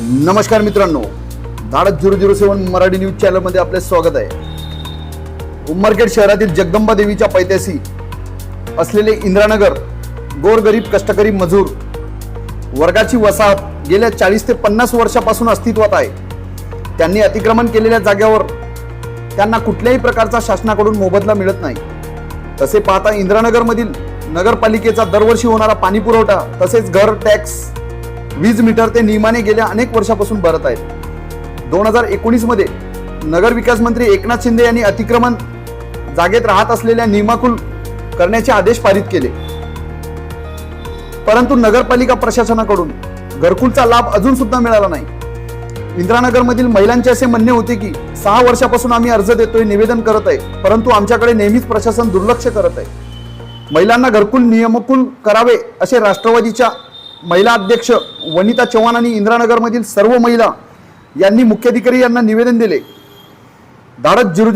नमस्कार मित्रांनो. Dhadak zero zero seven Marathi news चॅनलमध्ये आपले स्वागत आहे. उमरखेड शहरातील जगदंबा देवीच्या पैत्यासी असलेले इंद्रानगर गोरगरीब कष्टकरी मजूर वर्गाची वसाहत गेल्या चाळीस ते पन्नास वर्षापासून अस्तित्वात आहे. त्यांनी अतिक्रमण केलेल्या जागेवर त्यांना कुठल्याही प्रकारचा शासनाकडून मोबदला मिळत नाही. तसे पाहता इंद्रानगरमधील नगरपालिकेचा दरवर्षी होणारा पाणी पुरवठा तसेच घर टॅक्स वीज मीटर ते नियमाने गेल्या अनेक वर्षापासून भरत आहेत. दोन हजार एकोणीसमध्ये नगर विकास मंत्री एकनाथ शिंदे यांनी अतिक्रमण जागेत राहत असलेल्या नियमाकुल करण्याचे आदेश पारित केले. परंतु नगरपालिका प्रशासनाकडून घरकुलचा लाभ अजून सुद्धा मिळाला नाही. इंद्रानगरमधील महिलांचे असे म्हणणे होते की सहा वर्षापासून आम्ही अर्ज देतोय निवेदन करत आहे परंतु आमच्याकडे नेहमीच प्रशासन दुर्लक्ष करत आहे. महिलांना घरकुल नियमकुल करावे असे राष्ट्रवादीच्या महिला अध्यक्ष वनिता चव्हाण आणि इंदिरानगरमधील सर्व महिला यांनी मुख्याधिकारी यांना निवेदन दिले. धाडस झिरो